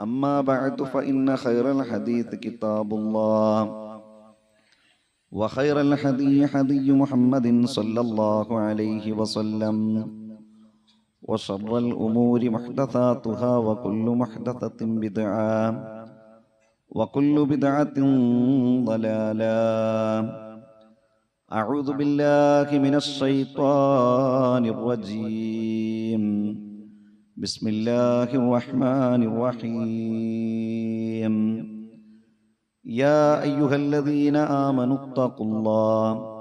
أما بعد فإن خير الحديث كتاب الله. وخير الحدي حدي محمد صلى الله عليه وسلم. وشر الأمور محدثاتها وكل محدثة بدعة وكل بدعة ضلالة. أعوذ بالله من الشيطان الرجيم. بسم الله الرحمن الرحيم يا أيها الذين آمنوا اتقوا الله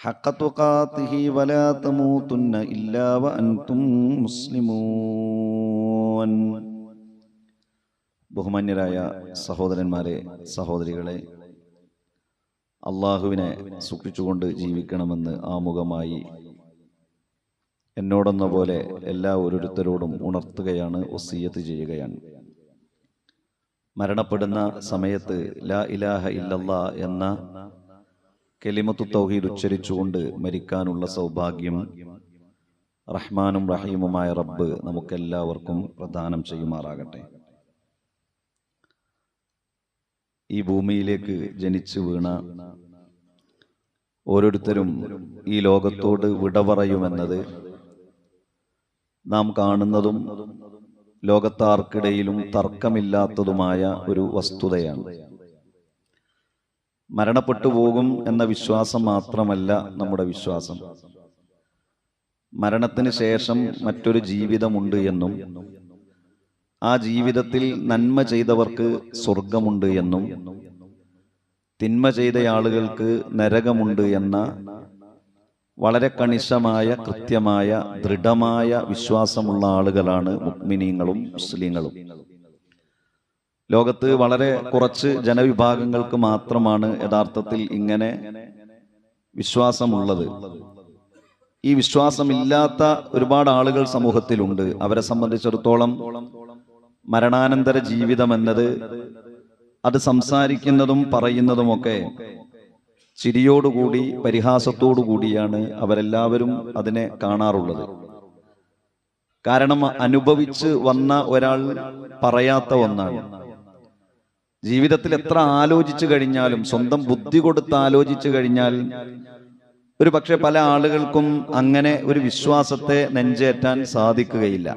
حق تقاته ولا تموتن إلا وأنتم مسلمون ബഹുമാന്യരായ സഹോദരന്മാരെ സഹോദരികളെ അള്ളാഹുവിനെ സൂക്ഷിച്ചുകൊണ്ട് ജീവിക്കണമെന്ന് ആമുഖമായി എന്നോടെന്ന പോലെ എല്ലാ ഓരോരുത്തരോടും ഉണർത്തുകയാണ് ഒസീയത്ത് ചെയ്യുകയാണ്. മരണപ്പെടുന്ന സമയത്ത് ലാ ഇലാഹ ഇല്ലല്ല എന്ന കെലിമത്തു തൗഹീദ് ഉച്ചരിച്ചുകൊണ്ട് മരിക്കാനുള്ള സൗഭാഗ്യം റഹ്മാനും റഹീമുമായ റബ്ബ് നമുക്കെല്ലാവർക്കും പ്രദാനം ചെയ്യുമാറാകട്ടെ. ഈ ഭൂമിയിലേക്ക് ജനിച്ചു വീണ ഓരോരുത്തരും ഈ ലോകത്തോട് വിട പറയുമെന്നത് നാം കാണുന്നതും ലോകത്താർക്കിടയിലും തർക്കമില്ലാത്തതുമായ ഒരു വസ്തുതയാണ്. മരണപ്പെട്ടു പോകും എന്ന വിശ്വാസം മാത്രമല്ല നമ്മുടെ വിശ്വാസം. മരണത്തിന് ശേഷം മറ്റൊരു ജീവിതമുണ്ട് എന്നും ആ ജീവിതത്തിൽ നന്മ ചെയ്തവർക്ക് സ്വർഗമുണ്ട് എന്നും തിന്മ ചെയ്ത ആളുകൾക്ക് നരകമുണ്ട് എന്ന വളരെ കണിശമായ കൃത്യമായ ദൃഢമായ വിശ്വാസമുള്ള ആളുകളാണ് മുക്മിനീങ്ങളും മുസ്ലിങ്ങളും. ലോകത്ത് വളരെ കുറച്ച് ജനവിഭാഗങ്ങൾക്ക് മാത്രമാണ് യഥാർത്ഥത്തിൽ ഇങ്ങനെ വിശ്വാസമുള്ളത്. ഈ വിശ്വാസമില്ലാത്ത ഒരുപാട് ആളുകൾ സമൂഹത്തിലുണ്ട്. അവരെ സംബന്ധിച്ചിടത്തോളം മരണാനന്തര ജീവിതം എന്നത് അത് സംസാരിക്കുന്നതും പറയുന്നതുമൊക്കെ ചിരിയോടുകൂടി പരിഹാസത്തോടു കൂടിയാണ് അവരെല്ലാവരും അതിനെ കാണാറുള്ളത്. കാരണം അനുഭവിച്ച് വന്ന ഒരാൾ പറയാത്ത ഒന്നാണ്. ജീവിതത്തിൽ എത്ര ആലോചിച്ചു കഴിഞ്ഞാലും സ്വന്തം ബുദ്ധി കൊടുത്ത് ആലോചിച്ചു കഴിഞ്ഞാൽ ഒരു പക്ഷെ പല ആളുകൾക്കും അങ്ങനെ ഒരു വിശ്വാസത്തെ നെഞ്ചേറ്റാൻ സാധിക്കുകയില്ല.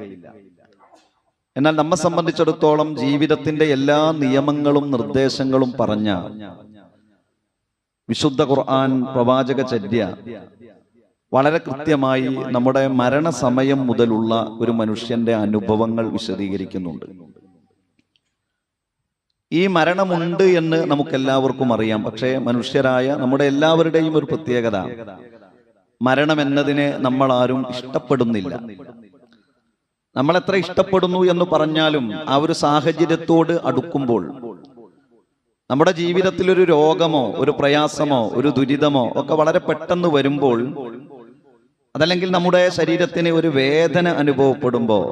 എന്നാൽ നമ്മെ സംബന്ധിച്ചിടത്തോളം ജീവിതത്തിന്റെ എല്ലാ നിയമങ്ങളും നിർദ്ദേശങ്ങളും പറഞ്ഞ വിശുദ്ധ ഖുർആൻ പ്രവാചക ചര്യ വളരെ കൃത്യമായി നമ്മുടെ മരണസമയം മുതലുള്ള ഒരു മനുഷ്യന്റെ അനുഭവങ്ങൾ വിശദീകരിക്കുന്നുണ്ട്. ഈ മരണമുണ്ട് എന്ന് നമുക്കെല്ലാവർക്കും അറിയാം. പക്ഷേ മനുഷ്യരായ നമ്മുടെ എല്ലാവരുടെയും ഒരു പ്രത്യേകത മരണം എന്നതിനെ നമ്മൾ ആരും ഇഷ്ടപ്പെടുന്നില്ല. നമ്മൾ എത്ര ഇഷ്ടപ്പെടുന്നു എന്ന് പറഞ്ഞാലും ആ ഒരു സാഹചര്യത്തോട് അടുക്കുമ്പോൾ നമ്മുടെ ജീവിതത്തിൽ ഒരു രോഗമോ ഒരു പ്രയാസമോ ഒരു ദുരിതമോ ഒക്കെ വളരെ പെട്ടെന്ന് വരുമ്പോൾ അതല്ലെങ്കിൽ നമ്മുടെ ശരീരത്തിന് ഒരു വേദന അനുഭവപ്പെടുമ്പോൾ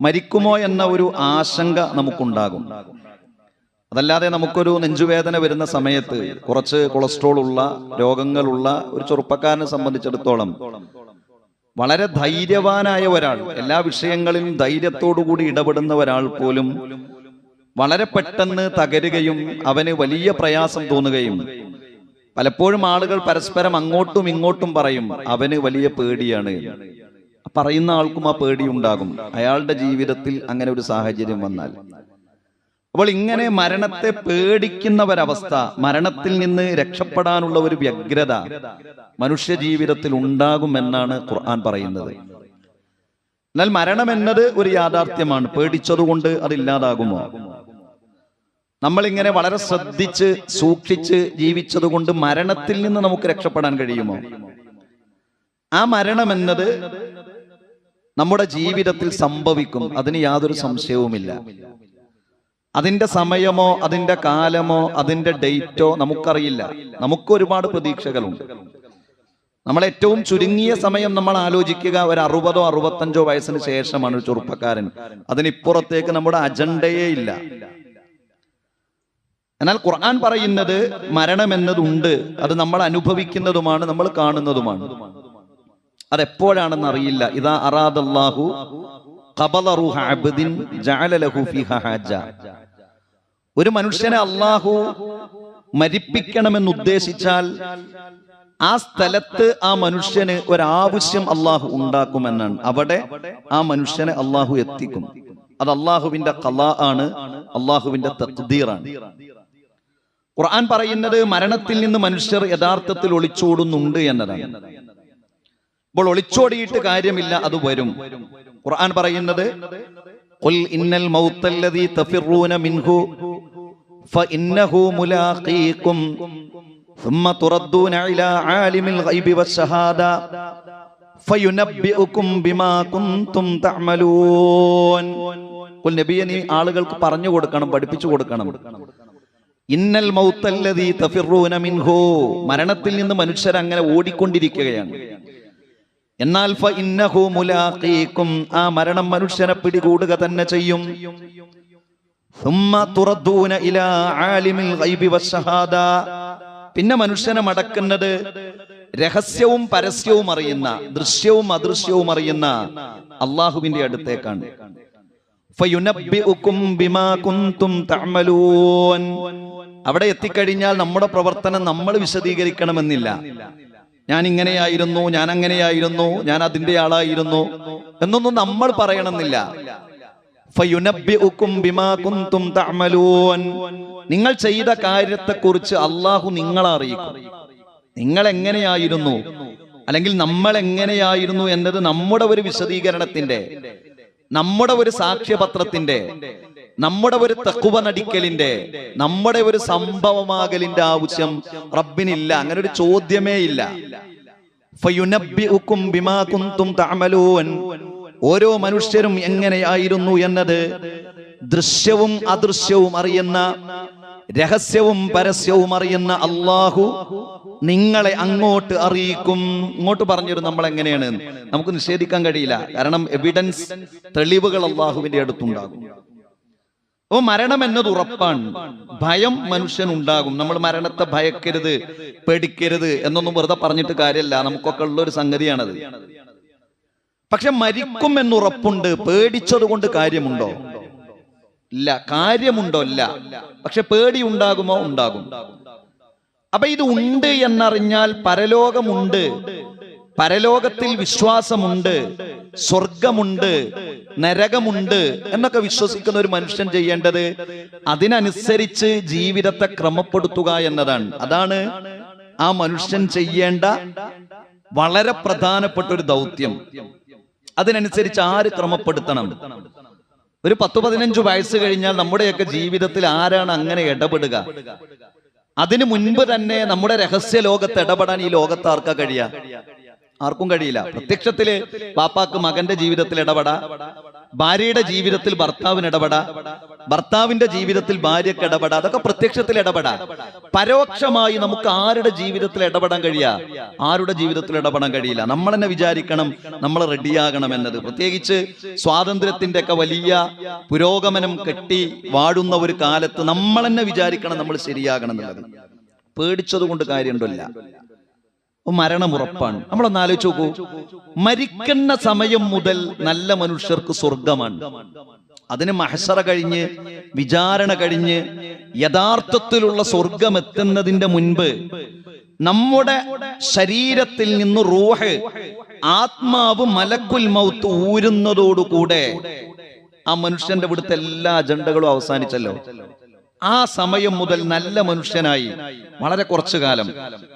മരിക്കുമോ എന്ന ഒരു ആശങ്ക നമുക്കുണ്ടാകും. അതല്ലാതെ നമുക്കൊരു നെഞ്ചുവേദന വരുന്ന സമയത്ത് കുറച്ച് കൊളസ്ട്രോൾ ഉള്ള രോഗങ്ങളുള്ള ഒരു ചെറുപ്പക്കാരനെ സംബന്ധിച്ചിടത്തോളം വളരെ ധൈര്യവാനായ ഒരാൾ എല്ലാ വിഷയങ്ങളിലും ധൈര്യത്തോടു കൂടി ഇടപെടുന്ന ഒരാൾ പോലും വളരെ പെട്ടെന്ന് തകരുകയും അവന് വലിയ പ്രയാസം തോന്നുകയും. പലപ്പോഴും ആളുകൾ പരസ്പരം അങ്ങോട്ടും ഇങ്ങോട്ടും പറയും അവന് വലിയ പേടിയാണ്. പറയുന്ന ആൾക്കും ആ പേടി ഉണ്ടാകും. അയാളുടെ ജീവിതത്തിൽ അങ്ങനെ ഒരു സാഹചര്യം വന്നാൽ. അപ്പോൾ ഇങ്ങനെ മരണത്തെ പേടിക്കുന്ന ഒരവസ്ഥ മരണത്തിൽ നിന്ന് രക്ഷപ്പെടാനുള്ള ഒരു വ്യഗ്രത മനുഷ്യ ജീവിതത്തിൽ ഉണ്ടാകുമെന്നാണ് ഖുർആൻ പറയുന്നത്. എന്നാൽ മരണം എന്നത് ഒരു യാഥാർത്ഥ്യമാണ്. പേടിച്ചതുകൊണ്ട് അത് ഇല്ലാതാകുമോ? നമ്മളിങ്ങനെ വളരെ ശ്രദ്ധിച്ച് സൂക്ഷിച്ച് ജീവിച്ചത് കൊണ്ട് മരണത്തിൽ നിന്ന് നമുക്ക് രക്ഷപ്പെടാൻ കഴിയുമോ? ആ മരണം എന്നത് നമ്മുടെ ജീവിതത്തിൽ സംഭവിക്കും. അതിന് യാതൊരു സംശയവുമില്ല. അതിന്റെ സമയമോ അതിന്റെ കാലമോ അതിന്റെ ഡേറ്റോ നമുക്കറിയില്ല. നമുക്ക് ഒരുപാട് പ്രതീക്ഷകളുണ്ട്. നമ്മൾ ഏറ്റവും ചുരുങ്ങിയ സമയം നമ്മൾ ആലോചിക്കുക ഒരു അറുപതോ അറുപത്തഞ്ചോ വയസ്സിന് ശേഷമാണ് ഒരു ചെറുപ്പക്കാരൻ. അതിനിപ്പുറത്തേക്ക് നമ്മുടെ അജണ്ടയേ ഇല്ല. എന്നാൽ ഖുർആൻ പറയുന്നത് മരണം എന്നതുണ്ട് അത് നമ്മൾ അനുഭവിക്കുന്നതുമാണ് നമ്മൾ കാണുന്നതുമാണ്. അതെപ്പോഴാണെന്ന് അറിയില്ല ഇതാ അറാദല്ലാഹു ഒരു മനുഷ്യനെ അള്ളാഹു മരിപ്പിക്കണമെന്ന് ഉദ്ദേശിച്ചാൽ ആ സ്ഥലത്ത് ആ മനുഷ്യന് ഒരാവശ്യം അള്ളാഹു ഉണ്ടാക്കുമെന്നാണ്. അവിടെ ആ മനുഷ്യനെ അള്ളാഹു എത്തിക്കും. അത് അള്ളാഹുവിന്റെ കല ആണ് അള്ളാഹുവിന്റെ തക്തീറാണ് ഖുർആൻ പറയുന്നത് മരണത്തിൽ നിന്ന് മനുഷ്യർ യഥാർത്ഥത്തിൽ ഒളിച്ചോടുന്നുണ്ട് എന്നതാണ് അപ്പോൾ ഒളിച്ചോടിയിട്ട് കാര്യമില്ല അത് വരും ഖുർആൻ പറയുന്നത് ഖുൽ ഇന്നൽ മൗത്തല്ലദീ തഫിറൂന മിൻഹു ഫഇന്നഹു മുലാഖീകും ثم تردون إلى عالم الغيب والشهادة فينبئكم بما كنتم تعملون ഖുൽ നബിയെ നീ ആളുകൾക്ക് പറഞ്ഞു കൊടുക്കണം പഠിപ്പിച്ചു കൊടുക്കണം ഇന്നൽ മൗത്തല്ലതി മിൻഹു. മരണത്തിൽ നിന്ന് മനുഷ്യർ അങ്ങനെ ഓടിക്കൊണ്ടിരിക്കുകയാണ്. എന്നാൽ ഫ ഇന്നഹു മുലാഖീക്കും. ആ മരണം മനുഷ്യനെ പിടികൂടുക തന്നെ ചെയ്യും. പിന്നെ മനുഷ്യനെ മടക്കുന്നത് രഹസ്യവും പരസ്യവും അറിയുന്ന ദൃശ്യവും അദൃശ്യവും അറിയുന്ന അള്ളാഹുവിന്റെ അടുത്തേക്കാണ്. അവിടെ എത്തിക്കഴിഞ്ഞാൽ നമ്മുടെ പ്രവർത്തനം നമ്മൾ വിശദീകരിക്കണമെന്നില്ല. ഞാൻ ഇങ്ങനെയായിരുന്നു ഞാൻ അങ്ങനെയായിരുന്നു ഞാൻ അതിന്റെ ആളായിരുന്നു എന്നൊന്നും നമ്മൾ പറയണമെന്നില്ല. നിങ്ങൾ ചെയ്ത കാര്യത്തെക്കുറിച്ച് അള്ളാഹു നിങ്ങളെ അറിയിക്കും. നിങ്ങൾ എങ്ങനെയായിരുന്നു അല്ലെങ്കിൽ നമ്മൾ എങ്ങനെയായിരുന്നു എന്നത് നമ്മുടെ ഒരു വിശദീകരണത്തിന്റെ നമ്മുടെ ഒരു സാക്ഷ്യപത്രത്തിന്റെ നമ്മുടെ ഒരു തക്കുവ നടിക്കലിന്റെ നമ്മുടെ ഒരു സംഭവമാകലിന്റെ ആവശ്യം റബ്ബിനില്ല അങ്ങനെ ഒരു ചോദ്യമേ ഇല്ല. ഓരോ മനുഷ്യരും എങ്ങനെയായിരുന്നു എന്നത് ദൃശ്യവും അദൃശ്യവും അറിയുന്ന രഹസ്യവും പരസ്യവും അറിയുന്ന അള്ളാഹു നിങ്ങളെ അങ്ങോട്ട് അറിയിക്കും. ഇങ്ങോട്ട് പറഞ്ഞൊരു നമ്മൾ എങ്ങനെയാണ് നമുക്ക് നിഷേധിക്കാൻ കഴിയില്ല. കാരണം എവിഡൻസ് തെളിവുകൾ അള്ളാഹുവിന്റെ അടുത്തുണ്ടാകും. അപ്പൊ മരണം എന്നത് ഉറപ്പാണ്. ഭയം മനുഷ്യൻ ഉണ്ടാകും നമ്മൾ മരണത്തെ ഭയക്കരുത് പേടിക്കരുത് എന്നൊന്നും വെറുതെ പറഞ്ഞിട്ട് കാര്യമല്ല നമുക്കൊക്കെ ഉള്ള ഒരു സംഗതിയാണത്. പക്ഷെ മരിക്കും എന്നുറപ്പുണ്ട് പേടിച്ചത് കൊണ്ട് കാര്യമുണ്ടോ? ഇല്ല കാര്യമുണ്ടോ? ഇല്ല. പക്ഷെ പേടി ഉണ്ടാകുമോ ഉണ്ടാകും. അപ്പൊ ഇത് ഉണ്ട് എന്നറിഞ്ഞാൽ പരലോകമുണ്ട്. പരലോകത്തിൽ വിശ്വാസമുണ്ട് സ്വർഗമുണ്ട് നരകമുണ്ട് എന്നൊക്കെ വിശ്വസിക്കുന്ന ഒരു മനുഷ്യൻ ചെയ്യേണ്ടത് അതിനനുസരിച്ച് ജീവിതത്തെ ക്രമപ്പെടുത്തുക എന്നതാണ്. അതാണ് ആ മനുഷ്യൻ ചെയ്യേണ്ട വളരെ പ്രധാനപ്പെട്ട ഒരു ദൗത്യം. അതിനനുസരിച്ച് ആര് ക്രമപ്പെടുത്തണം? ഒരു പത്ത് പതിനഞ്ചു വയസ്സ് കഴിഞ്ഞാൽ നമ്മുടെയൊക്കെ ജീവിതത്തിൽ ആരാണ് അങ്ങനെ ഇടപെടുക? അതിനു മുൻപ് തന്നെ നമ്മുടെ രഹസ്യ ലോകത്ത് ഇടപെടാൻ ഈ ലോകത്ത് ആർക്കാ കഴിയാ? ആർക്കും കഴിയില്ല. പ്രത്യക്ഷത്തിൽ പാപ്പാക്ക് മകന്റെ ജീവിതത്തിൽ ഇടപെടാ. ഭാര്യയുടെ ജീവിതത്തിൽ ഭർത്താവിന് ഇടപെടാ. ഭർത്താവിന്റെ ജീവിതത്തിൽ ഭാര്യക്ക് ഇടപെടാ. അതൊക്കെ പ്രത്യക്ഷത്തിൽ ഇടപെടാ. പരോക്ഷമായി നമുക്ക് ആരുടെ ജീവിതത്തിൽ ഇടപെടാൻ കഴിയാ? ആരുടെ ജീവിതത്തിൽ ഇടപെടാൻ കഴിയില്ല. നമ്മൾ തന്നെ വിചാരിക്കണം നമ്മൾ റെഡിയാകണം എന്നത്. പ്രത്യേകിച്ച് സ്വാതന്ത്ര്യത്തിന്റെ ഒക്കെ വലിയ പുരോഗമനം കെട്ടി വാഴുന്ന ഒരു കാലത്ത് നമ്മൾ തന്നെ വിചാരിക്കണം നമ്മൾ ശരിയാകണം എന്നുള്ളത്. പേടിച്ചതുകൊണ്ട് കാര്യമുണ്ടല്ല മരണം ഉറപ്പാണ്. നമ്മളൊന്ന് ആലോചിച്ച് നോക്കൂ. മരിക്കുന്ന സമയം മുതൽ നല്ല മനുഷ്യർക്ക് സ്വർഗമാണ്. അതിന് മഹസറ കഴിഞ്ഞ് വിചാരണ കഴിഞ്ഞ് യഥാർത്ഥത്തിലുള്ള സ്വർഗം എത്തുന്നതിന്റെ മുൻപ് നമ്മുടെ ശരീരത്തിൽ നിന്ന് റൂഹ് ആത്മാവ് മലക്കുൽ മൗത്ത് ഊരുന്നതോടുകൂടെ ആ മനുഷ്യന്റെ ഇവിടുത്തെ എല്ലാ അജണ്ടകളും അവസാനിച്ചല്ലോ. ആ സമയം മുതൽ നല്ല മനുഷ്യനായി. വളരെ കുറച്ചു കാലം.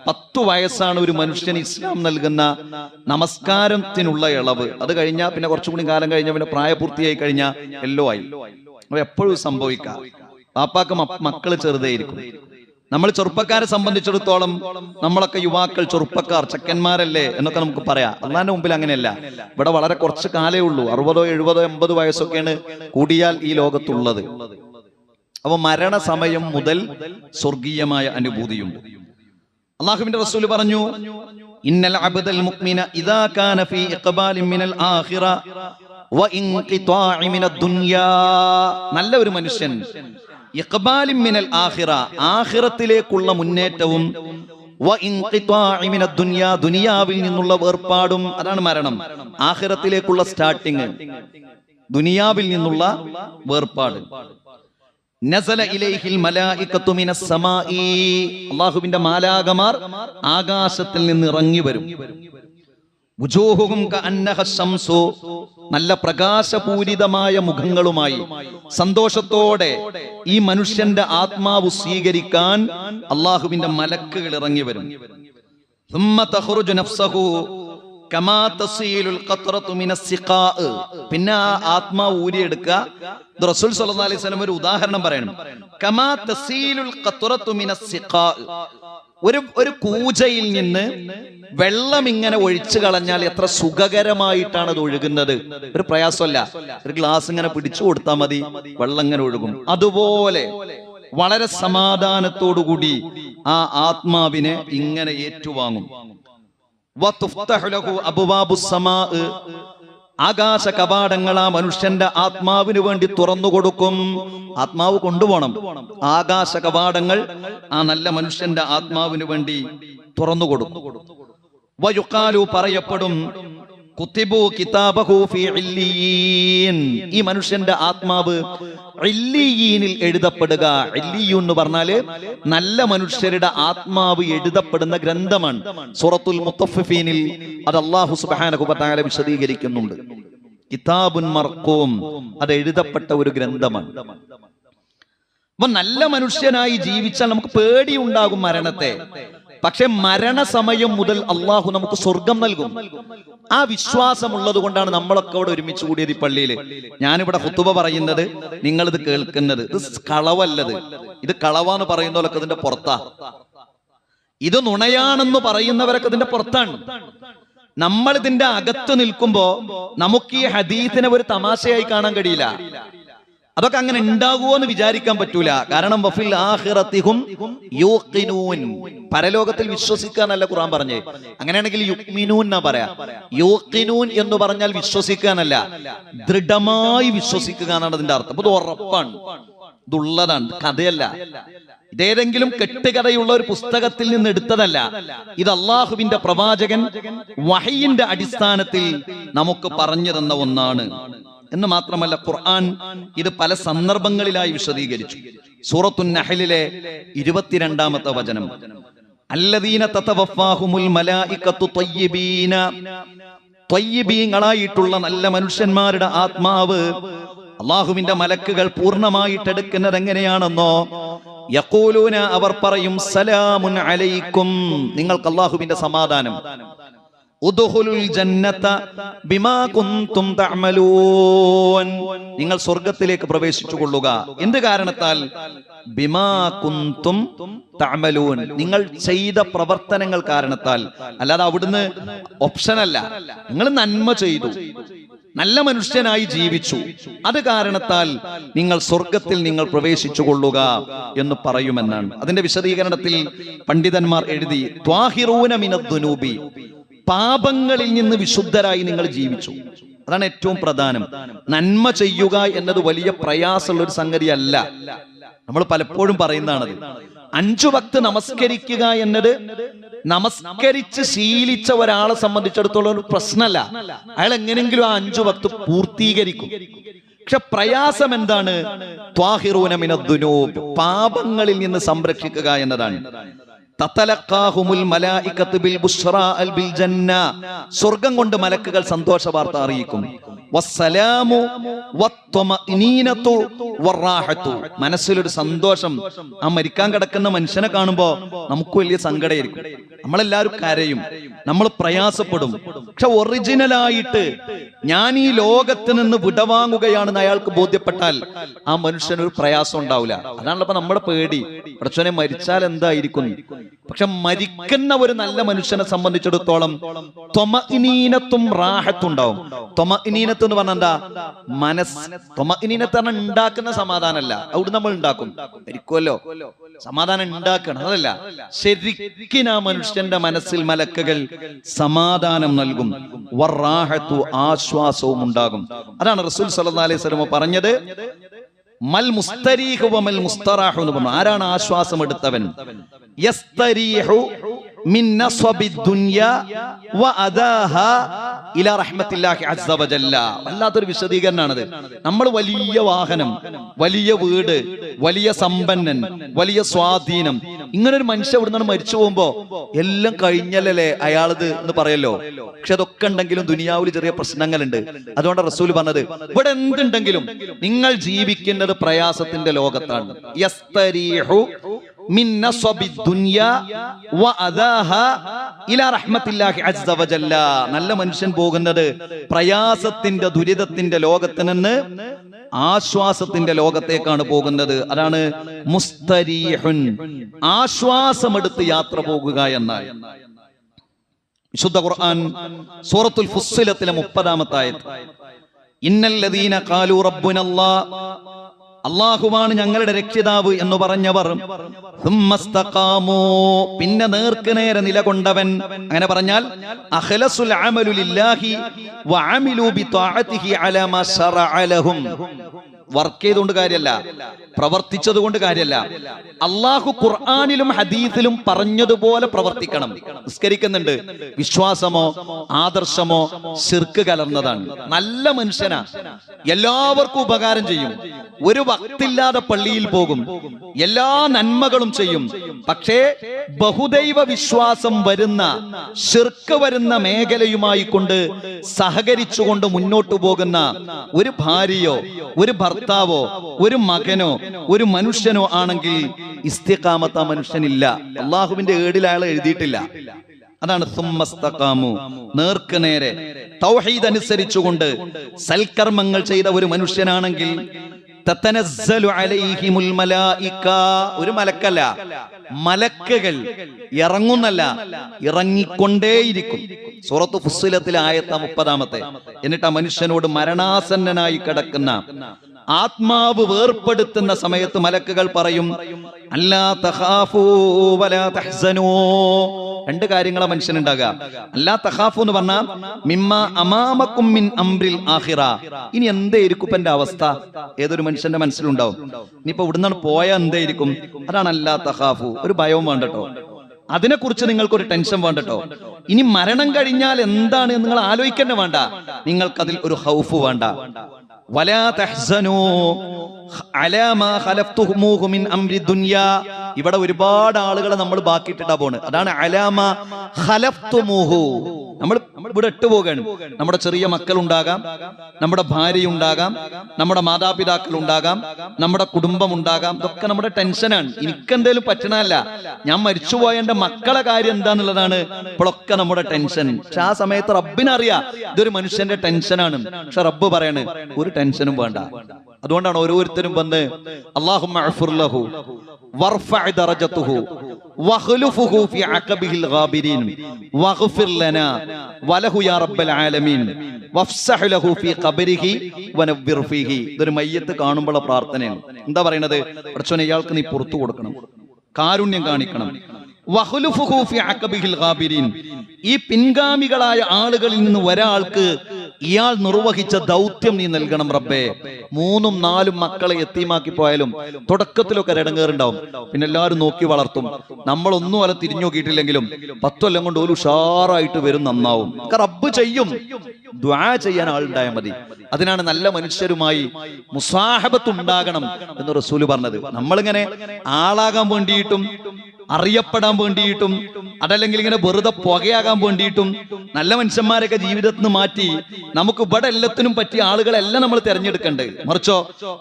പത്തു വയസ്സാണ് ഒരു മനുഷ്യൻ ഇസ്ലാം നൽകുന്ന നമസ്കാരത്തിനുള്ള ഇളവ്. അത് കഴിഞ്ഞാൽ പിന്നെ കുറച്ചുകൂടി കാലം കഴിഞ്ഞ പിന്നെ പ്രായപൂർത്തിയായി കഴിഞ്ഞാൽ എല്ലോ ആയി. അപ്പൊ എപ്പോഴും സംഭവിക്കാം. പാപ്പാക്ക് മക്കൾ ചെറുതായിരിക്കും. നമ്മൾ ചെറുപ്പക്കാരെ സംബന്ധിച്ചിടത്തോളം നമ്മളൊക്കെ യുവാക്കൾ ചെറുപ്പക്കാർ ചെക്കന്മാരല്ലേ എന്നൊക്കെ നമുക്ക് പറയാം. അള്ളാന്റെ മുമ്പിൽ അങ്ങനെയല്ല. ഇവിടെ വളരെ കുറച്ച് കാലേ ഉള്ളൂ. അറുപതോ എഴുപതോ എൺപതോ വയസ്സൊക്കെയാണ് കൂടിയാൽ ഈ ലോകത്തുള്ളത്. അപ്പൊ മരണസമയം മുതൽ സ്വർഗീയമായ അനുഭൂതിയുണ്ട്. അള്ളാഹുവിന്റെ റസൂൽ പറഞ്ഞു ഇന്നൽ അബ്ദൽ മുഅ്മിന ഇദാ കാന ഫീ ഇഖ്ബാലിൻ മിനൽ ആഖിറ വ ഇൻഖിതാഇ മിനദ് ദുനിയാ. നല്ല ഒരു മനുഷ്യൻ ഇഖ്ബാലിൻ മിനൽ ആഖിറ ആഖിറത്തിലേക്കുള്ള മുന്നേറ്റവും വ ഇൻഖിതാഇ മിനദ് ദുനിയാ ദുനിയാവിൽ നിന്നുള്ള വേർപാടും അതാണ് മരണം. ആഖിറത്തിലേക്കുള്ള സ്റ്റാർട്ടിങ് ദുനിയാവിൽ നിന്നുള്ള വേർപാട്. അല്ലാഹുവിന്റെ മാലാകമാർ ആകാശത്തിൽ നിന്ന് ഇറങ്ങി വരും. നല്ല പ്രകാശപൂരിതമായ മുഖങ്ങളുമായി സന്തോഷത്തോടെ ഈ മനുഷ്യന്റെ ആത്മാവ് സ്വീകരിക്കാൻ അള്ളാഹുവിന്റെ മലക്കുകൾ ഇറങ്ങി വരും. പിന്നെ ആത്മാവ് ആത്മാ ഊരിയെടുക്കുക. റസൂൽ അലൈഹി ഒരു ഉദാഹരണം പറയണം. തസീലുൽ ഒരു ഒരു കൂജയിൽ നിന്ന് വെള്ളം ഇങ്ങനെ ഒഴിച്ചു കളഞ്ഞാൽ എത്ര സുഖകരമായിട്ടാണ് അത് ഒഴുകുന്നത്. ഒരു പ്രയാസമല്ല. ഒരു ഗ്ലാസ് ഇങ്ങനെ പിടിച്ചു കൊടുത്താൽ മതി. വെള്ളം ഇങ്ങനെ ഒഴുകും. അതുപോലെ വളരെ സമാധാനത്തോടുകൂടി ആ ആത്മാവിനെ ഇങ്ങനെ ഏറ്റുവാങ്ങും. ആകാശ കവാടങ്ങളാ ആ മനുഷ്യന്റെ ആത്മാവിന് വേണ്ടി തുറന്നു കൊടുക്കും. ആത്മാവ് കൊണ്ടുപോകണം. ആകാശ കവാടങ്ങൾ ആ നല്ല മനുഷ്യന്റെ ആത്മാവിന് വേണ്ടി തുറന്നു കൊടുക്കും. വയുക്കാലു പറയപ്പെടും ഈ മനുഷ്യന്റെ ആത്മാവ് എഴുതപ്പെടുക. എന്ന് പറഞ്ഞാൽ നല്ല മനുഷ്യരുടെ ആത്മാവ് എഴുതപ്പെടുന്ന ഗ്രന്ഥമാണ്. സൂറത്തുൽ മുത്തഫീനിൽ അത് അള്ളാഹു വ വിശദീകരിക്കുന്നുണ്ട്. കിതാബുൻ മർഖൂം അത് എഴുതപ്പെട്ട ഒരു ഗ്രന്ഥമാണ്. അപ്പൊ നല്ല മനുഷ്യനായി ജീവിച്ചാൽ നമുക്ക് പേടിയുണ്ടാകും മരണത്തെ. പക്ഷെ മരണസമയം മുതൽ അള്ളാഹു നമുക്ക് സ്വർഗം നൽകും. ആ വിശ്വാസമുള്ളത് കൊണ്ടാണ് നമ്മളൊക്കെ അവിടെ ഒരുമിച്ച് കൂടിയത് ഈ പള്ളിയിൽ ഞാനിവിടെ ഹുത്തുബ പറയുന്നത് നിങ്ങൾ ഇത് കേൾക്കുന്നത്. ഇത് കളവല്ലത്. ഇത് കളവാന്ന് പറയുന്നവരൊക്കെ ഇതിന്റെ പുറത്താ. ഇത് നുണയാണെന്ന് പറയുന്നവരൊക്കെ ഇതിന്റെ പുറത്താണ്. നമ്മൾ ഇതിന്റെ അകത്ത് നിൽക്കുമ്പോ നമുക്ക് ഈ ഹദീസിനെ ഒരു തമാശയായി കാണാൻ കഴിയില്ല. അതൊക്കെ അങ്ങനെ ഉണ്ടാകുമോ എന്ന് വിചാരിക്കാൻ പറ്റൂല. കാരണം വഫിൽ ആഹിറത്തിഹും പരലോകത്തിൽ വിശ്വസിക്കാനല്ല ഖുർആൻ പറഞ്ഞേ. അങ്ങനെയാണെങ്കിൽ യുക്മിനൂൻ എന്നാ പറയാ. യൂഖിനൂൻ എന്ന് പറഞ്ഞാൽ വിശ്വസിക്കാനല്ല ദൃഢമായി വിശ്വസിക്കുക എന്നാണ് അതിന്റെ അർത്ഥം. ഇത് ഉറപ്പാണ്. ഇതുള്ളതാണ് കഥയല്ല. ഇതേതെങ്കിലും കെട്ടുകഥയുള്ള ഒരു പുസ്തകത്തിൽ നിന്ന് എടുത്തതല്ല. ഇത് അള്ളാഹുവിന്റെ പ്രവാചകൻ വഹയിന്റെ അടിസ്ഥാനത്തിൽ നമുക്ക് പറഞ്ഞു തന്ന ഒന്നാണ്. എന്ന് മാത്രമല്ല ഖുർആൻ ഇത് പല സന്ദർഭങ്ങളിലായി വിശദീകരിച്ചു. സൂറത്തു നഹലിലെ ഇരുപത്തിരണ്ടാമത്തെ വചനം. അല്ലദീന തതവഫാഹുമുൽ മലായികത്തു തയ്യിബീന. ത്വയ്യിബീങ്ങളായിട്ടുള്ള നല്ല മനുഷ്യന്മാരുടെ ആത്മാവ് അള്ളാഹുവിന്റെ മലക്കുകൾ പൂർണമായിട്ട് എടുക്കുന്നത് എങ്ങനെയാണെന്നോ യഖൂലൂന അവർ പറയും സലാമുൻ അലൈക്കും. നിങ്ങൾക്ക് അള്ളാഹുവിന്റെ സമാധാനം. നിങ്ങൾ സ്വർഗത്തിലേക്ക് പ്രവേശിച്ചു കൊള്ളുക എന്ത് കാരണത്താൽ? ബിമാ കുന്തും നിങ്ങൾ ചെയ്ത പ്രവർത്തനങ്ങൾ കാരണത്താൽ. അല്ലാതെ അവിടുന്ന് ഓപ്ഷനല്ല. നിങ്ങൾ നന്മ ചെയ്തു. നല്ല മനുഷ്യനായി ജീവിച്ചു. അത് കാരണത്താൽ നിങ്ങൾ സ്വർഗത്തിൽ നിങ്ങൾ പ്രവേശിച്ചു കൊള്ളുക എന്ന് പറയുമെന്നാണ്. അതിന്റെ വിശദീകരണത്തിൽ പണ്ഡിതന്മാർ എഴുതി ത്വാഹിറൂന മിനദ്ദുനൂബി പാപങ്ങളിൽ നിന്ന് വിശുദ്ധരായി നിങ്ങൾ ജീവിച്ചു. അതാണ് ഏറ്റവും പ്രധാനം. നന്മ ചെയ്യുക എന്നത് വലിയ പ്രയാസമുള്ള ഒരു സംഗതിയല്ല. നമ്മൾ പലപ്പോഴും പറയുന്നതാണത്. അഞ്ചു ഭക്ത് നമസ്കരിക്കുക എന്നത് നമസ്കരിച്ച് ശീലിച്ച ഒരാളെ സംബന്ധിച്ചിടത്തോളം ഒരു പ്രശ്നമല്ല. അയാൾ എങ്ങനെങ്കിലും ആ അഞ്ചു ഭക്ത് പൂർത്തീകരിക്കും. പക്ഷെ പ്രയാസം എന്താണ്? പാപങ്ങളിൽ നിന്ന് സംരക്ഷിക്കുക എന്നതാണ്. സ്വർഗം കൊണ്ട് മലക്കുകൾ സന്തോഷ വാർത്ത അറിയിക്കും. മനസ്സിലൊരു സന്തോഷം. ആ മരിക്കാൻ കിടക്കുന്ന മനുഷ്യനെ കാണുമ്പോ നമുക്ക് വലിയ സങ്കടമായിരിക്കും. നമ്മളെല്ലാവരും കരയും. നമ്മൾ പ്രയാസപ്പെടും. പക്ഷെ ഒറിജിനലായിട്ട് ഞാൻ ഈ ലോകത്ത് നിന്ന് വിടവാങ്ങുകയാണെന്ന് അയാൾക്ക് ബോധ്യപ്പെട്ടാൽ ആ മനുഷ്യന് ഒരു പ്രയാസം ഉണ്ടാവില്ല. അതാണല്ലോ നമ്മുടെ പേടി. പ്രശ്നം മരിച്ചാൽ എന്തായിരിക്കും? പക്ഷെ മരിക്കുന്ന ഒരു നല്ല മനുഷ്യനെ സംബന്ധിച്ചിടത്തോളം ത്വമഇനീനത്തും റാഹത്തും ഉണ്ടാവും ത്വമഇനീനത്ത് എന്ന് പറഞ്ഞാൽ എന്താ? മനസ് ത്വമഇനീനത്ത് പറഞ്ഞാൽ ഉണ്ടാക്കുന്ന സമാധാനമല്ല. അവിടെ നമ്മൾ ഉണ്ടാക്കും. മരിക്കുമല്ലോ സമാധാനം ഉണ്ടാക്കണം. അതല്ല. ശരിക്കും ആ മനുഷ്യന്റെ മനസ്സിൽ മലക്കുകൾ സമാധാനം നൽകും. ആശ്വാസവും ഉണ്ടാകും. അതാണ് റസൂൽ സല്ലാ അലൈഹി സ്വലമ പറഞ്ഞത്. മൽ മുസ്തരീഹു വമൽ മുസ്തറാഹു എന്ന് പറഞ്ഞു. ആരാണ് ആശ്വാസം എടുത്തവൻ? യസ്തരീഹു മിൻ നസ്ബി ദുനിയ വഅദാഹ ഇലാ റഹ്മത്തില്ലാഹി അസ്സ വജല്ല. വല്ലാത്തൊരു വിശദീകരണമാണത് നമ്മൾ വലിയ വാഹനം വലിയ വീട് വലിയ സമ്പന്നൻ വലിയ സ്വാധീനം ഇങ്ങനെ ഒരു മനുഷ്യ ഇവിടുന്ന് മരിച്ചു പോകുമ്പോ എല്ലാം കഴിഞ്ഞല്ലേ അയാളത് എന്ന് പറയല്ലോ. പക്ഷെ അതൊക്കെ ഉണ്ടെങ്കിലും ദുനിയാവിൽ ചെറിയ പ്രശ്നങ്ങളുണ്ട്. അതുകൊണ്ട് റസൂൽ പറഞ്ഞത് ഇവിടെ എന്തുണ്ടെങ്കിലും നിങ്ങൾ ജീവിക്കുന്നത് പ്രയാസത്തിന്റെ ലോകത്താണ്. നല്ല മനുഷ്യൻ പോകുന്നത് പ്രയാസത്തിന്റെ ദുരിതത്തിന്റെ ലോകത്ത് നിന്ന് ആശ്വാസത്തിന്റെ ലോകത്തേക്കാണ് പോകുന്നത്. അതാണ് മുസ്തരീഹുൻ. ആശ്വാസമെടുത്ത് യാത്ര പോകുക എന്നാൽ. വിശുദ്ധ ഖുർആൻ സൂറത്തുൽ ഫുസ്സിലത്തിലെ മുപ്പതാമത്തായത് ഇന്നല്ലദീന ഖാലു റബ്ബുനല്ലാ അള്ളാഹുവാണ് ഞങ്ങളുടെ രക്ഷിതാവ് എന്ന് പറഞ്ഞവർ. പിന്നെ നേർക്ക് നേരെ നിലകൊണ്ടവൻ. അങ്ങനെ പറഞ്ഞാൽ വർക്ക് ചെയ്തുകൊണ്ട് കാര്യമല്ല പ്രവർത്തിച്ചത് കൊണ്ട് കാര്യമല്ല അള്ളാഹു ഖുർആാനിലും ഹദീസിലും പറഞ്ഞതുപോലെ പ്രവർത്തിക്കണം. നിസ്കരിക്കുന്നുണ്ട്. വിശ്വാസമോ ആദർശമോ ശിർക്ക് കലർന്നതാണ്. നല്ല മനുഷ്യനാ. എല്ലാവർക്കും ഉപകാരം ചെയ്യും. ഒരു വക്തില്ലാതെ പള്ളിയിൽ പോകും. എല്ലാ നന്മകളും ചെയ്യും. പക്ഷേ ബഹുദൈവ വിശ്വാസം വരുന്ന ശിർക്ക് വരുന്ന മേഖലയുമായി കൊണ്ട് സഹകരിച്ചുകൊണ്ട് മുന്നോട്ടു പോകുന്ന ഒരു ഭാര്യയോ ഒരു ഭർത്താവോ ഒരു മകനോ ഒരു മനുഷ്യനോ ആണെങ്കിൽ ഇസ്തിഖാമത്ത മനുഷ്യനില്ല. അള്ളാഹുവിന്റെ ഏടിൽ അയാൾ എഴുതിയിട്ടില്ല. അതാണ് സുമ്മസ്തഖാമു. നേർക്ക് നേരെ തൗഹീദ് അനുസരിച്ചുകൊണ്ട് സൽക്കർമ്മങ്ങൾ ചെയ്ത ഒരു മനുഷ്യനാണെങ്കിൽ. ഒരു മലക്കല്ല മലക്കുകൾ ഇറങ്ങുന്നല്ല ഇറങ്ങിക്കൊണ്ടേയിരിക്കും. സൂറത്ത് ഫുസ്സിലത്തിലെ മുപ്പതാമത്തെ. എന്നിട്ട് ആ മനുഷ്യനോട് മരണാസന്നനായി കിടക്കുന്ന ആത്മാവ് വേർപ്പെടുത്തുന്ന സമയത്ത് മലക്കുകൾ പറയും അല്ലാ വലാ തഹ്സനൂ. രണ്ട് കാര്യങ്ങളാ മനുഷ്യനുണ്ടാകുക. അല്ലാ തഹാഫു എന്ന് പറഞ്ഞാൽ മിമ്മ അമാമക്കും മിൻ അംറിൽ ആഹിറ ഇനി എന്തായിരിക്കും ഇപ്പൊ എന്റെ അവസ്ഥ? ഏതൊരു മനുഷ്യന്റെ മനസ്സിലുണ്ടാവും. ഇനിയിപ്പോ ഇവിടുന്നാണ് പോയാൽ എന്തായിരിക്കും അതാണ് അല്ലാ തഹാഫു ഒരു ഭയവും വേണ്ടട്ടോ. അതിനെക്കുറിച്ച് നിങ്ങൾക്ക് ഒരു ടെൻഷൻ വേണ്ടട്ടോ. ഇനി മരണം കഴിഞ്ഞാൽ എന്താണ് നിങ്ങൾ ആലോചിക്കേണ്ട വേണ്ട. നിങ്ങൾക്കതിൽ ഒരു ഹൗഫ് വേണ്ട. വലാ തഹ്സനൂ ഇവിടെ ഒരുപാട് ആളുകളെ നമ്മൾ ബാക്കിയിട്ടിട്ടാ പോണ്. അതാണ് അലാമ ഹലഫ്തുമുഹു നമ്മൾ ഇവിടെ ഇട്ട് പോകാണ്. നമ്മുടെ ചെറിയ മക്കൾ ഉണ്ടാകാം നമ്മുടെ ഭാര്യ ഉണ്ടാകാം നമ്മുടെ മാതാപിതാക്കൾ ഉണ്ടാകാം നമ്മുടെ കുടുംബം ഉണ്ടാകാം ഇതൊക്കെ നമ്മുടെ ടെൻഷനാണ്. എനിക്കെന്തേലും പറ്റണല്ല ഞാൻ മരിച്ചുപോയ എന്റെ മക്കളെ കാര്യം എന്താന്നുള്ളതാണ് ഇപ്പോഴൊക്കെ നമ്മുടെ ടെൻഷൻ. പക്ഷെ ആ സമയത്ത് റബ്ബിനറിയാം. ഇതൊരു മനുഷ്യന്റെ ടെൻഷനാണ്. പക്ഷെ റബ്ബ് പറയണ് ഒരു ടെൻഷനും വേണ്ട. അതുകൊണ്ടാണ് ഓരോരുത്തരും വന്ന് ഇതൊരു മയ്യത്ത് കാണുമ്പോഴുള്ള പ്രാർത്ഥനയാണ്. എന്താ പറയണത്? അടച്ചോനെ ഇയാൾക്ക് നീ പുറത്തു കൊടുക്കണം കാരുണ്യം കാണിക്കണം. ഈ പിൻഗാമികളായ ആളുകളിൽ നിന്ന് ഒരാൾക്ക് ഇയാൾ നിർവഹിച്ച ദൗത്യം നീ നൽകണം റബ്ബേ. മൂന്നും നാലും മക്കളെ എത്തിമാക്കി പോയാലും തുടക്കത്തിലൊക്കെ ഇടങ്ങേറുണ്ടാവും പിന്നെ എല്ലാവരും നോക്കി വളർത്തും. നമ്മളൊന്നും അല്ല തിരിഞ്ഞു നോക്കിയിട്ടില്ലെങ്കിലും പത്തൊല്ലം കൊണ്ട് ഒരു ഉഷാറായിട്ട് വരും നന്നാവും. റബ്ബ് ചെയ്യും. ദ്വാ ചെയ്യാൻ ആളുണ്ടായാൽ മതി. അതിനാണ് നല്ല മനുഷ്യരുമായി മുസാഹബത്ത് ഉണ്ടാകണം എന്ന് റസൂൽ പറഞ്ഞത്. നമ്മളിങ്ങനെ ആളാകാൻ വേണ്ടിയിട്ടും അറിയപ്പെടാൻ വേണ്ടിയിട്ടും അതല്ലെങ്കിൽ ഇങ്ങനെ വെറുതെ പുകയാകാൻ വേണ്ടിയിട്ടും നല്ല മനുഷ്യന്മാരൊക്കെ ജീവിതത്തിൽ നിന്ന് മാറ്റി നമുക്ക് ഇവിടെ എല്ലാത്തിനും പറ്റിയ ആളുകളെല്ലാം നമ്മൾ തിരഞ്ഞെടുക്കേണ്ടത് മറിച്ചോ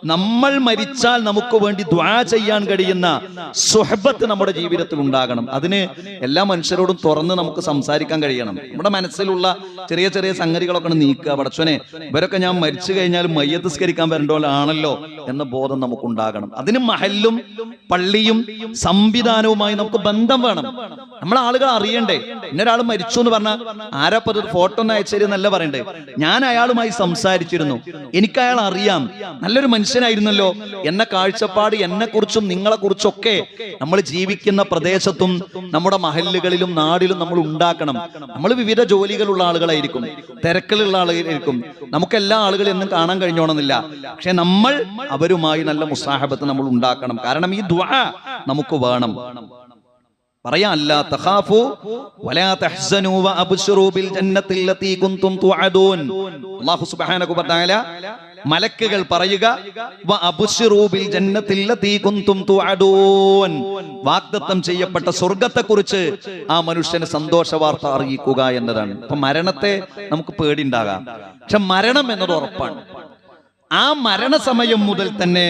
നമ്മൾ മരിച്ചാൽ നമുക്ക് വേണ്ടി ദ്വാ ചെയ്യാൻ കഴിയുന്ന സുഹബത്ത് നമ്മുടെ ജീവിതത്തിൽ ഉണ്ടാകണം. അതിന് എല്ലാ മനുഷ്യരോടും തുറന്ന് നമുക്ക് സംസാരിക്കാൻ കഴിയണം. നമ്മുടെ മനസ്സിലുള്ള ചെറിയ ചെറിയ സംഗതികളൊക്കെ നീക്കുക. പടച്ചോനെ ഇവരൊക്കെ ഞാൻ മരിച്ചു കഴിഞ്ഞാൽ മയ്യത്തിസ്കരിക്കാൻ വരേണ്ടവരാണല്ലോ എന്ന ബോധം നമുക്ക് ഉണ്ടാകണം അതിന് മഹല്ലും പള്ളിയും സംവിധാനവുമായി നമുക്ക് ബന്ധം വേണം. നമ്മളെ ആളുകൾ അറിയണ്ടേ? ഇന്നൊരാൾ മരിച്ചു എന്ന് പറഞ്ഞാൽ ആരാപ്പത് ഫോട്ടോ ഒന്ന് അയച്ചു എന്നല്ല പറയണ്ടേ? ഞാൻ അയാളുമായി സംസാരിച്ചിരുന്നു. എനിക്ക് അയാൾ അറിയാം. നല്ലൊരു മനുഷ്യനായിരുന്നല്ലോ. എന്ന കാഴ്ചപ്പാട് എന്നെ കുറിച്ചും നിങ്ങളെ കുറിച്ചൊക്കെ നമ്മൾ ജീവിക്കുന്ന പ്രദേശത്തും നമ്മുടെ മഹല്ലുകളിലും നാടിലും നമ്മൾ ഉണ്ടാക്കണം. നമ്മൾ വിവിധ ജോലികളുള്ള ആളുകളായിരിക്കും. തിരക്കിലുള്ള ആളുകളായിരിക്കും. നമുക്ക് എല്ലാ ആളുകളും എന്നും കാണാൻ കഴിഞ്ഞോണമെന്നില്ല. പക്ഷെ നമ്മൾ അവരുമായി നല്ല മുസാഹബത്ത് നമ്മൾ ഉണ്ടാക്കണം. കാരണം ഈ ദ്വാ നമുക്ക് വേണം. തഖാഫു വലാ ബിൽ ജന്നത്തിൽ തുഅദൂൻ. അല്ലാഹു സുബ്ഹാനഹു മലക്കുകൾ പറയുക വാഗ്ദത്തം ചെയ്യപ്പെട്ട സ്വർഗത്തെക്കുറിച്ച് ആ മനുഷ്യന് സന്തോഷ വാർത്ത അറിയിക്കുക എന്നതാണ്. ഇപ്പൊ മരണത്തെ നമുക്ക് പേടിണ്ടാകാം പക്ഷെ മരണം എന്നത് ഉറപ്പാണ്. ആ മരണസമയം മുതൽ തന്നെ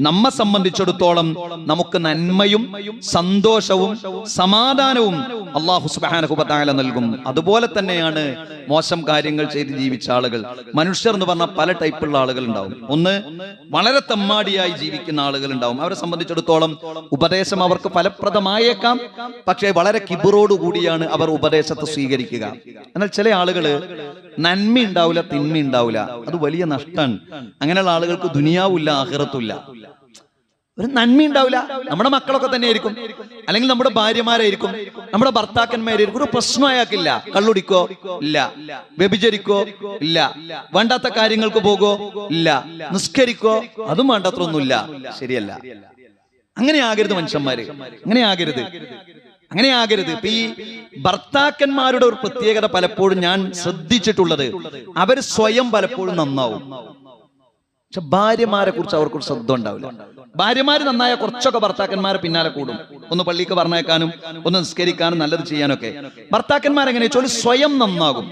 നമ്മെ സംബന്ധിച്ചിടത്തോളം നമുക്ക് നന്മയും സന്തോഷവും സമാധാനവും അള്ളാഹു സുബാനഹുബത്തായ നൽകും. അതുപോലെ തന്നെയാണ് മോശം കാര്യങ്ങൾ ചെയ്ത് ജീവിച്ച ആളുകൾ. മനുഷ്യർ എന്ന് പറഞ്ഞാൽ പല ടൈപ്പുള്ള ആളുകൾ ഉണ്ടാവും ഒന്ന് വളരെ തമ്മാടിയായി ജീവിക്കുന്ന ആളുകൾ ഉണ്ടാവും അവരെ സംബന്ധിച്ചിടത്തോളം ഉപദേശം അവർക്ക് ഫലപ്രദമായേക്കാം. പക്ഷേ വളരെ കിബിറോട് കൂടിയാണ് അവർ ഉപദേശത്തെ സ്വീകരിക്കുക. എന്നാൽ ചില ആളുകൾ നന്മ ഉണ്ടാവില്ല തിന്മ ഉണ്ടാവില്ല അത് വലിയ നഷ്ടമാണ് അങ്ങനെയുള്ള ആളുകൾക്ക് ദുനിയാവില്ല ആഹിറത്തുമില്ല. ഒരു നന്മ ഉണ്ടാവില്ല. നമ്മുടെ മക്കളൊക്കെ തന്നെ ആയിരിക്കും അല്ലെങ്കിൽ നമ്മുടെ ഭാര്യമാരായിരിക്കും. നമ്മുടെ ഭർത്താക്കന്മാരായിരിക്കും. ഒരു പ്രശ്നം അയാൾക്കില്ല. കള്ളുടിക്കോ? ഇല്ല. വ്യഭിചരിക്കോ? ഇല്ല. വേണ്ടാത്ത കാര്യങ്ങൾക്ക് പോകോ? ഇല്ല. നിസ്കരിക്കോ? അതും വേണ്ടത്ര ഒന്നുമില്ല ശരിയല്ല. അങ്ങനെ ആകരുത് മനുഷ്യന്മാര്. അങ്ങനെ ആകരുത്. അങ്ങനെ ആകരുത്. ഇപ്പൊ ഈ ഭർത്താക്കന്മാരുടെ ഒരു പ്രത്യേകത പലപ്പോഴും ഞാൻ ശ്രദ്ധിച്ചിട്ടുള്ളത്. അവർ സ്വയം പലപ്പോഴും നന്നാവും. പക്ഷെ ഭാര്യമാരെ കുറിച്ച് അവർക്കൊരു ശ്രദ്ധ ഉണ്ടാവില്ല. ഭാര്യമാര് നന്നായ കുറച്ചൊക്കെ ഭർത്താക്കന്മാരെ പിന്നാലെ കൂടും. ഒന്ന് പള്ളിക്ക് പറഞ്ഞേക്കാനും ഒന്ന് നിസ്കരിക്കാനും നല്ലത് ചെയ്യാനൊക്കെ. ഭർത്താക്കന്മാരെങ്ങനെ ചോദിച്ചാൽ സ്വയം നന്നാകും.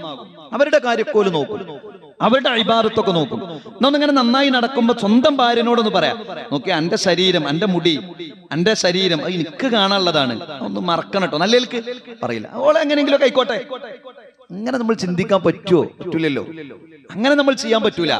അവരുടെ കാര്യക്കോൽ നോക്കും. അവരുടെ അഭിഭാരത്തൊക്കെ നോക്കും. എന്നൊന്നിങ്ങനെ നന്നായി നടക്കുമ്പോ സ്വന്തം ഭാര്യനോടൊന്ന് പറയാം. നോക്കിയാ എന്റെ ശരീരം എന്റെ മുടി എന്റെ ശരീരം അത് എനിക്ക് കാണാനുള്ളതാണ്. ഒന്ന് മറക്കണം കേട്ടോ നല്ലേക്ക് പറയില്ല. ഓളെ എങ്ങനെയെങ്കിലും ആയിക്കോട്ടെ. അങ്ങനെ നമ്മൾ ചിന്തിക്കാൻ പറ്റുമോ പറ്റൂലല്ലോ. അങ്ങനെ നമ്മൾ ചെയ്യാൻ പറ്റൂല.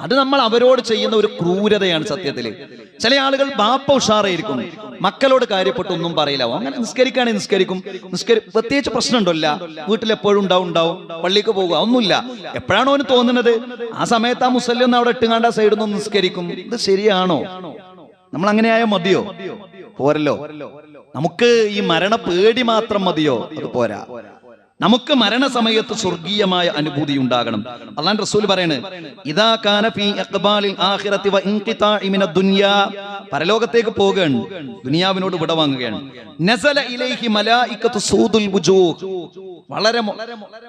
അത് നമ്മൾ അവരോട് ചെയ്യുന്ന ഒരു ക്രൂരതയാണ് സത്യത്തിൽ. ചില ആളുകൾ ബാപ്പ ഉഷാറായിരിക്കും. മക്കളോട് കാര്യപ്പെട്ട് ഒന്നും പറയില്ല. അങ്ങനെ നിസ്കരിക്കാണെ നിസ്കരിക്കും. നിസ്കരി പ്രത്യേകിച്ച് പ്രശ്നമുണ്ടല്ല വീട്ടിൽ എപ്പോഴും ഉണ്ടാവും ഉണ്ടാവും. പള്ളിക്ക് പോകുക ഒന്നുമില്ല. എപ്പോഴാണോ അവന് തോന്നുന്നത്? ആ സമയത്ത് ആ മുസല്ലി ഒന്ന് അവിടെ എട്ടുകാണ്ട സൈഡിൽ നിന്ന് നിസ്കരിക്കും. ഇത് ശരിയാണോ? നമ്മൾ അങ്ങനെ ആയാൽ മതിയോ? പോരല്ലോ. നമുക്ക് ഈ മരണ പേടി മാത്രം മതിയോ? അത് പോരാ. നമുക്ക് മരണസമയത്ത് സ്വർഗീയമായ അനുഭൂതി ഉണ്ടാകണം. അള്ളാൻ റസൂൽ പറയാണ് വ മിന ദുനിയാ. പരലോകത്തേക്ക് പോകുകയാണ് ദുനിയാവിനോട് വിട വാങ്ങുകയാണ്. നസല ഇലൈഹി മലായികത്തു സൂദുൽ വളരെ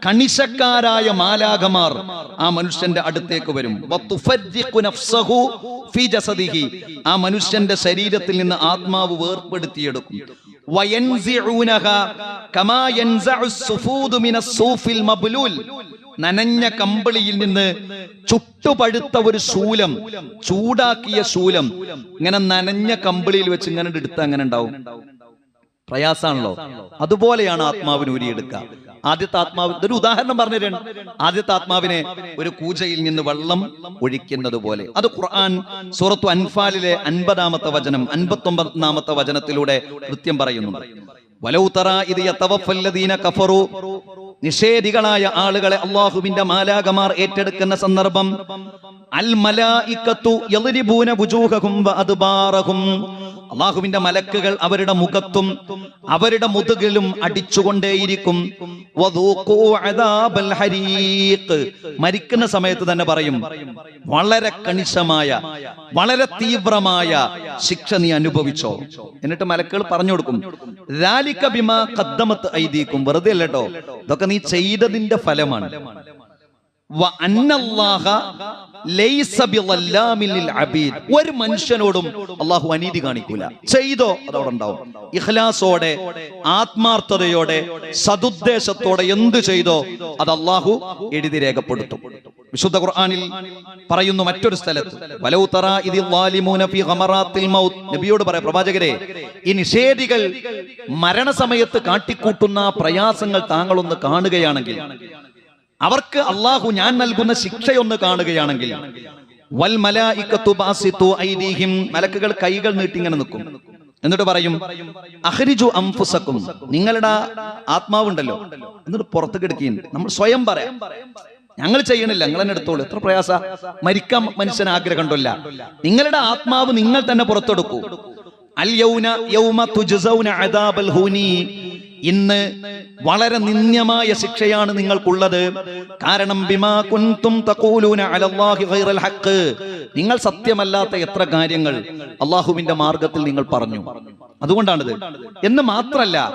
കണിശക്കാരായ മാലാഖമാർ ആ മനുഷ്യന്റെ അടുത്തേക്ക് വരും. നഫ്സഹു ഫീ ജസദിഹി. ആ മനുഷ്യന്റെ ശരീരത്തിൽ നിന്ന് ആത്മാവ് വേർപ്പെടുത്തിയെടുക്കും. നനഞ്ഞ കമ്പിളിയിൽ നിന്ന് ചുട്ടുപഴുത്ത ഒരു ശൂലം ചൂടാക്കിയ ശൂലം ഇങ്ങനെ നനഞ്ഞ കമ്പിളിയിൽ വെച്ച് ഇങ്ങനെ എടുത്ത് അങ്ങനെ ഉണ്ടാവും. പ്രയാസാണല്ലോ. അതുപോലെയാണ് ആത്മാവിന് എടുക്കുക ആദ്യത്തെ ആത്മാവ് ഇതൊരു ഉദാഹരണം പറഞ്ഞു തരാണ് ആദ്യത്തെ ആത്മാവിനെ ഒരു കൂജയിൽ നിന്ന് വെള്ളം ഒഴിക്കുന്നത് പോലെ. അത് ഖുർആൻ സൂറത്തു അൻഫാലിലെ അൻപതാമത്തെ വചനം അൻപത്തി ഒമ്പതാമത്തെ വചനത്തിലൂടെ കൃത്യം പറയുന്നു വലൗതറ ഇത് യതവഫല്ലദീന കഫറു. നിഷേധികളായ ആളുകളെ അള്ളാഹുവിന്റെ മാലാകമാർ ഏറ്റെടുക്കുന്ന സന്ദർഭം അൽ അള്ളാഹുവിന്റെ മലക്കുകൾ അവരുടെ മുഖത്തും അവരുടെ മുതുകിലും അടിച്ചുകൊണ്ടേയിരിക്കും. മരിക്കുന്ന സമയത്ത് തന്നെ പറയും വളരെ കണിശമായ വളരെ തീവ്രമായ ശിക്ഷ നീ അനുഭവിച്ചോ. എന്നിട്ട് മലക്കുകൾ പറഞ്ഞു കൊടുക്കും ലാലിക്ക ബിമ കദ്ദമത്ത് ഐദീക്കും. വെറുതെ അല്ലെട്ടോ ഇതൊക്കെ നീ ചെയ്തതിന്റെ ഫലമാണ്. ഒരു മനുഷ്യനോടും അള്ളാഹു അനീതി കാണിക്കൂല. ചെയ്തോ? അതവിടെ ഉണ്ടാവും ഇഖ്ലാസോടെ ആത്മാർത്ഥതയോടെ സതുദ്ദേശത്തോടെ എന്ത് ചെയ്തോ അത് അള്ളാഹു എഴുതി രേഖപ്പെടുത്തും. വിശുദ്ധ ഖുർആനിൽ പറയുന്നു മറ്റൊരു സ്ഥലത്ത് വലൗ തറാ ഇതിൽ ളാലിമൂന ഗമറാത്തിൽ മൗത്ത്. നബിയോട് പറയാം പ്രവാചകരെ ഈ നിഷേധികൾ മരണസമയത്ത് കാട്ടിക്കൂട്ടുന്ന പ്രയാസങ്ങൾ താങ്കളൊന്ന് കാണുകയാണെങ്കിൽ അവർക്ക് അള്ളാഹു ഞാൻ നൽകുന്ന ശിക്ഷയൊന്ന് കാണുകയാണെങ്കിൽ വൽ ഐദീഹിം. മലക്കുകൾ കൈകൾ നീട്ടി ഇങ്ങനെ നിൽക്കും. എന്നിട്ട് പറയും അഹരിജു അംഫുസക്കും. നിങ്ങളുടെ ആത്മാവുണ്ടല്ലോ. എന്നിട്ട് പുറത്തേക്ക് കിടക്കുകയും നമ്മൾ സ്വയം പറയാം. ഞങ്ങൾ ചെയ്യണില്ല നിങ്ങൾ തന്നെ എടുത്തോളൂ. എത്ര പ്രയാസ? മരിക്കാൻ മനുഷ്യൻ ആഗ്രഹമുണ്ടല്ല. നിങ്ങളുടെ ആത്മാവ് നിങ്ങൾ തന്നെ പുറത്തെടുക്കൂ. അൽ യൗന യൗമ തുജസൗന അദാബൽ ഹൂനി ഇന്ന് വളരെ നിന്ദ്യമായ ശിക്ഷയാണ് നിങ്ങൾക്കുള്ളത്. കാരണം ബിമാ കുൻതും തഖൂലൂന അലല്ലാഹി ഗൈറൽ ഹഖ്. നിങ്ങൾ സത്യമല്ലാത്ത എത്ര കാര്യങ്ങൾ അള്ളാഹുവിന്റെ മാർഗത്തിൽ നിങ്ങൾ പറഞ്ഞു. അതുകൊണ്ടാണിത്. എന്ന് മാത്രല്ല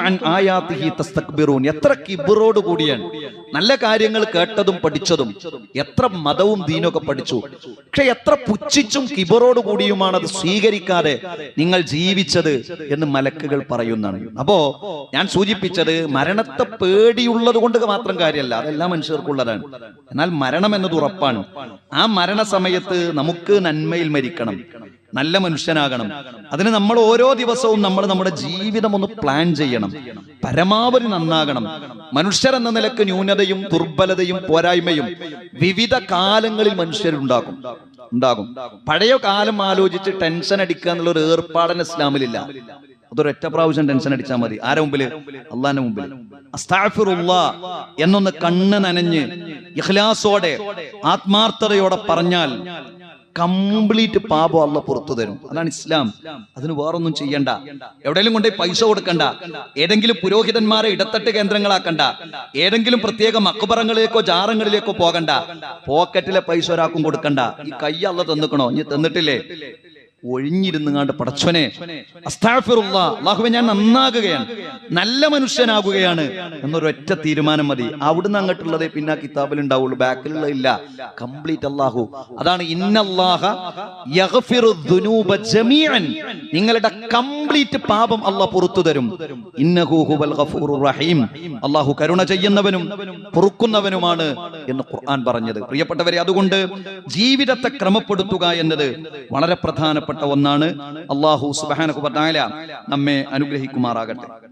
അൻ എത്ര കിബറോട് കൂടിയാണ്. നല്ല കാര്യങ്ങൾ കേട്ടതും പഠിച്ചതും എത്ര മതവും ദീനൊക്കെ പഠിച്ചു. പക്ഷെ എത്ര പുച്ഛിച്ചും കിബറോട് കൂടിയുമാണ് അത് സ്വീകരിക്കാതെ നിങ്ങൾ ജീവിച്ചത് എന്ന് മലക്കുകൾ പറയുന്നതാണ്. അപ്പോ ഞാൻ സൂചിപ്പിച്ചത് മരണത്തെ പേടിയുള്ളത് കൊണ്ട് മാത്രം കാര്യമല്ല അതെല്ലാ മനുഷ്യർക്കുള്ളതാണ്. എന്നാൽ മരണം എന്നത് ഉറപ്പാണ്. ആ മരണ സമയത്ത് നമുക്ക് നന്മയിൽ മരിക്കണം നല്ല മനുഷ്യനാകണം. അതിന് നമ്മൾ ഓരോ ദിവസവും നമ്മൾ നമ്മുടെ ജീവിതം ഒന്ന് പ്ലാൻ ചെയ്യണം. പരമാവധി നന്നാകണം. മനുഷ്യർ എന്ന നിലയ്ക്ക് ന്യൂനതയും ദുർബലതയും പോരായ്മയും വിവിധ കാലങ്ങളിൽ മനുഷ്യരുണ്ടാകും ഉണ്ടാകും. പഴയ കാലം ആലോചിച്ച് ടെൻഷൻ അടിക്കുക എന്നുള്ള ഒരു ഏർപ്പാടൻ ഇസ്ലാമിലില്ല. അതൊരൊറ്റ പ്രാവശ്യം ടെൻഷൻ അടിച്ചാൽ മതി. ആരെ മുമ്പിൽ? അള്ളാന്റെ മുമ്പിൽ എന്നൊന്ന് കണ്ണ് നനഞ്ഞ് ഇഖ്ലാസോടെ ആത്മാർത്ഥതയോടെ പറഞ്ഞാൽ കംപ്ലീറ്റ് പാപം അല്ല പുറത്തു തരും. അതാണ് ഇസ്ലാം. അതിന് വേറൊന്നും ചെയ്യണ്ട. എവിടെയെങ്കിലും കൊണ്ടുപോയി പൈസ കൊടുക്കണ്ട. ഏതെങ്കിലും പുരോഹിതന്മാരെ ഇടത്തട്ട് കേന്ദ്രങ്ങളാക്കണ്ട. ഏതെങ്കിലും പ്രത്യേക മക്കുപറങ്ങളിലേക്കോ ജാറങ്ങളിലേക്കോ പോകണ്ട. പോക്കറ്റിലെ പൈസ ഒരാൾക്കും കൊടുക്കണ്ട. ഈ കൈ അല്ല തന്നിക്കണോ? ഇനി തന്നിട്ടില്ലേ? ഒഴിഞ്ഞിരുന്നുങ്ങാണ്ട് പടച്ചോനെ അള്ളാഹുവെ ഞാൻ നന്നാകുകയാണ്. നല്ല മനുഷ്യനാകുകയാണ് എന്നൊരു ഒറ്റ തീരുമാനം മതി. അവിടുന്ന് അങ്ങോട്ടുള്ളതേ പിന്നെ കിതാബിൽ ഉണ്ടാവുള്ളൂ. ബാക്കിലുള്ള ഇല്ല. കംപ്ലീറ്റ് അള്ളാഹു. അതാണ് ഇന്നല്ലാഹ നിങ്ങളുടെ കംപ്ലീറ്റ് പാപം അള്ളാഹ് പുറത്തു തരും. റഹീം. അള്ളാഹു കരുണ ചെയ്യുന്നവനും പൊറുക്കുന്നവനുമാണ് എന്ന് ഖുർആൻ പറഞ്ഞത്. പ്രിയപ്പെട്ടവരെ അതുകൊണ്ട് ജീവിതത്തെ ക്രമപ്പെടുത്തുക എന്നത് വളരെ പ്രധാനപ്പെട്ട ഒന്നാണ് അള്ളാഹു സുബാനഹു നമ്മെ അനുഗ്രഹിക്കുമാറാകട്ടെ.